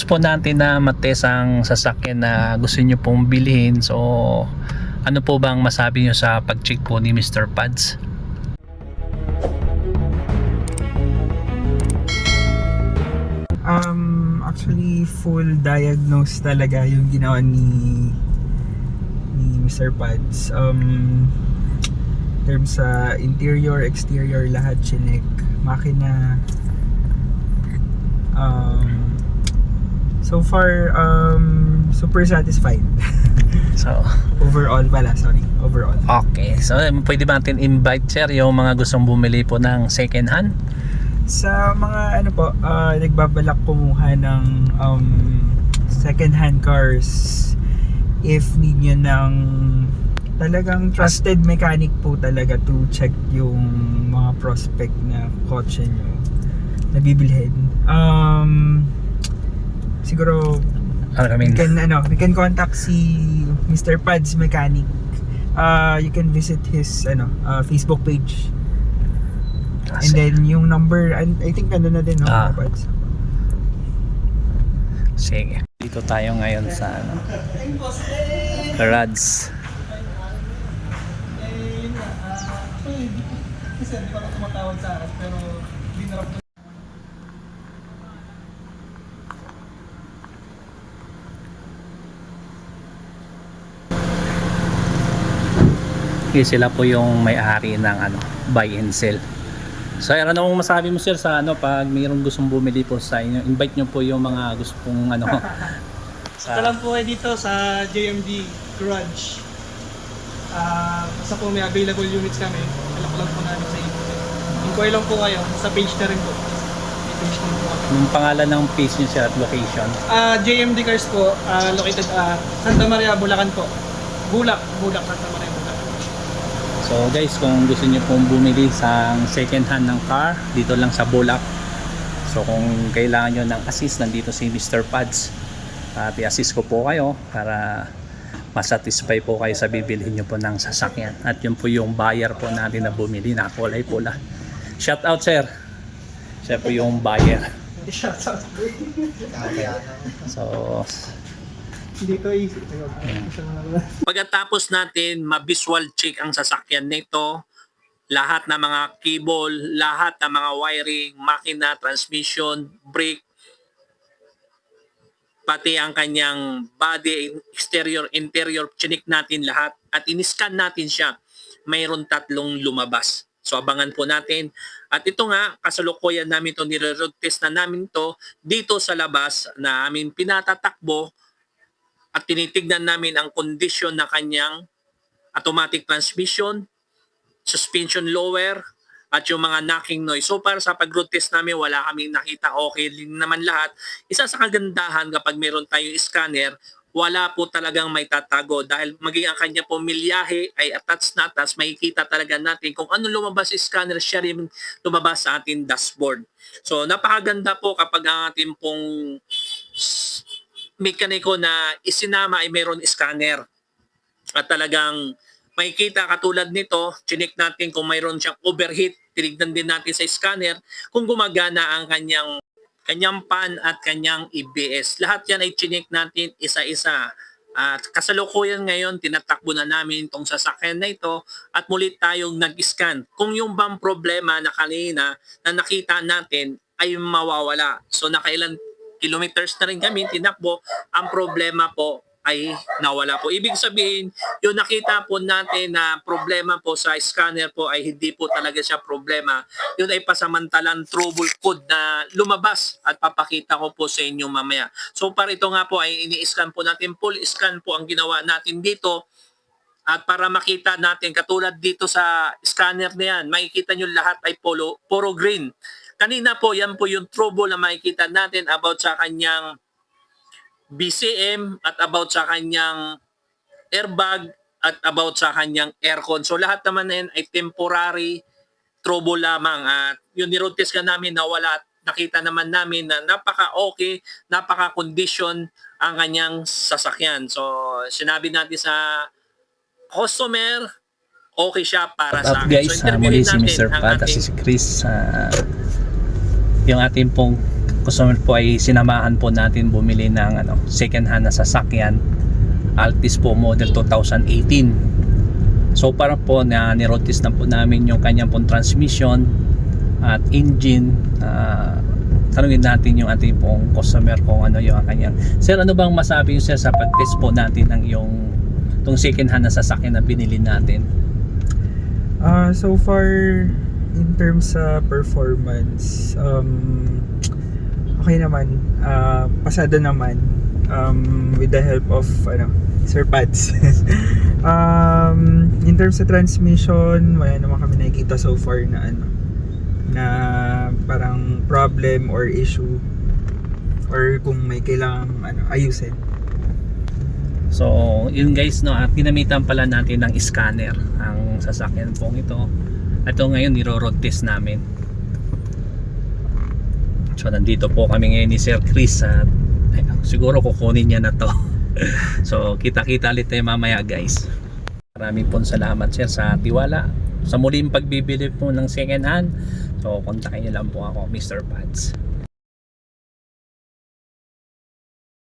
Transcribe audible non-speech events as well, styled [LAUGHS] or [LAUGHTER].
Gusto po natin na mates ang sasakyan na gusto nyo pong bilhin. So, ano po bang masabi nyo sa pag-check po ni Mr. Pads? Um, actually, full diagnose talaga yung ginawa ni ni Mr. Pads. Um, terms sa interior, exterior, lahat chinek. Makina. Um, so far, um, super satisfied. So, [LAUGHS] Overall pala, sorry. Overall. okay. So, pwede ba natin invite sir yung mga gustong bumili po ng second hand? Sa mga ano po, ah, nagbabalak kumuha ng um, second hand cars if need nyo ng talagang trusted mechanic po talaga to check yung mga prospect na kotse nyo na bibilhin. Um, siguro I we mean, can ano, we can contact si Mr. Pads Mechanic. Uh, you can visit his ano, uh, Facebook page. And then yung number, I, I think nandun na din, no? Ah. Pads? sige. Dito tayo ngayon sa ano, Rads. Kasi hindi pa tumatawag sa akin, pero dinarap Okay, sila po yung may-ari ng ano, buy and sell. So, ano mong masabi mo sir sa ano pag mayroong gustong bumili po sa inyo, invite nyo po yung mga gustong ano [LAUGHS] Ito lang po kayo dito sa JMD Garage. Ah, basta po may available units kami. Alak lang po namin sa internet. Inquire lang po kayo sa page na rin po. Page na po kami. yung pangalan ng page nyo sir at location. Ah, JMD Cars po, ah, located at Santa Maria, Bulacan po. Bulak, Bulak, Santa Maria. So guys, kung gusto niyo pong bumili sa second hand ng car, dito lang sa Bulak. So kung kailangan nyo ng assist, nandito si Mr. Pads. At i-assist ko po kayo para masatisfy po kayo sa bibilhin nyo po ng sasakyan. At yun po yung buyer po natin na bumili na kulay pula. Shout out sir. Siya po yung buyer. Shoutout. So, Dito easy. [LAUGHS] Pagkatapos natin ma-visual check ang sasakyan nito, lahat ng mga cable, lahat ng mga wiring, makina, transmission, brake, pati ang kanyang body, exterior, interior, chinik natin lahat at in-scan natin siya. Mayroon tatlong lumabas. So abangan po natin. At ito nga, kasalukuyan namin to nire-road test na namin to dito sa labas na amin pinatatakbo at tinitignan namin ang condition na kanyang automatic transmission, suspension lower, at yung mga knocking noise. So para sa pag-road test namin, wala kaming nakita. Okay naman lahat. Isa sa kagandahan kapag meron tayong scanner, wala po talagang may tatago dahil maging ang kanya po milyahe ay attached na attached, makikita talaga natin kung ano lumabas sa scanner, siya rin lumabas sa ating dashboard. So napakaganda po kapag ang ating pong mekaniko na isinama ay mayroon scanner. At talagang makikita katulad nito, chinik natin kung mayroon siyang overheat, tinignan din natin sa scanner kung gumagana ang kanyang kanyang pan at kanyang EBS. Lahat yan ay chinik natin isa-isa. At kasalukuyan ngayon, tinatakbo na namin itong sasakyan na ito at muli tayong nag-scan. Kung yung bang problema na kanina na nakita natin ay mawawala. So nakailan kilometers na rin kami tinakbo, ang problema po ay nawala po. Ibig sabihin, yung nakita po natin na problema po sa scanner po ay hindi po talaga siya problema. Yun ay pasamantalang trouble code na lumabas at papakita ko po sa inyo mamaya. So para ito nga po ay ini-scan po natin. Full scan po ang ginawa natin dito. At para makita natin, katulad dito sa scanner na yan, makikita nyo lahat ay polo, puro green. Kanina po, yan po yung trouble na makikita natin about sa kanyang BCM at about sa kanyang airbag at about sa kanyang aircon. So lahat naman na yan ay temporary trouble lamang at yung niroad test ka namin na wala at nakita naman namin na napaka okay, napaka condition ang kanyang sasakyan. So sinabi natin sa customer okay siya para sa Up akin. guys, so uh, muli interviewin si Mr. Pat si Chris. ah, yung ating pong customer po ay sinamahan po natin bumili ng ano, second hand na sasakyan. Altis po model 2018 so para po na nirotis na po namin yung kanyang pong transmission at engine ah, tanungin natin yung ating pong customer kung ano yung kanyang sir ano bang masabi yung sir sa pag-test po natin ng yung tong second hand na sasakyan na binili natin? Ah, so far in terms sa performance, um, okay naman. Ah, pasado naman um, with the help of ano, Sir Pads. [LAUGHS] um, in terms sa transmission, wala naman kami nakikita so far na ano na parang problem or issue or kung may kailangang ano, ayusin. So, yun guys, no, at ginamitan pala natin ng scanner ang sasakyan pong ito. Ito ngayon, niro-road test namin. So, nandito po kami ngayon ni Sir Chris at ay, siguro kukunin niya na to. [LAUGHS] so, kita-kita ulit tayo mamaya guys. Maraming pong salamat sir sa tiwala. Sa muling pagbibili po ng second hand. So, kontakin niyo lang po ako, Mr. Pads.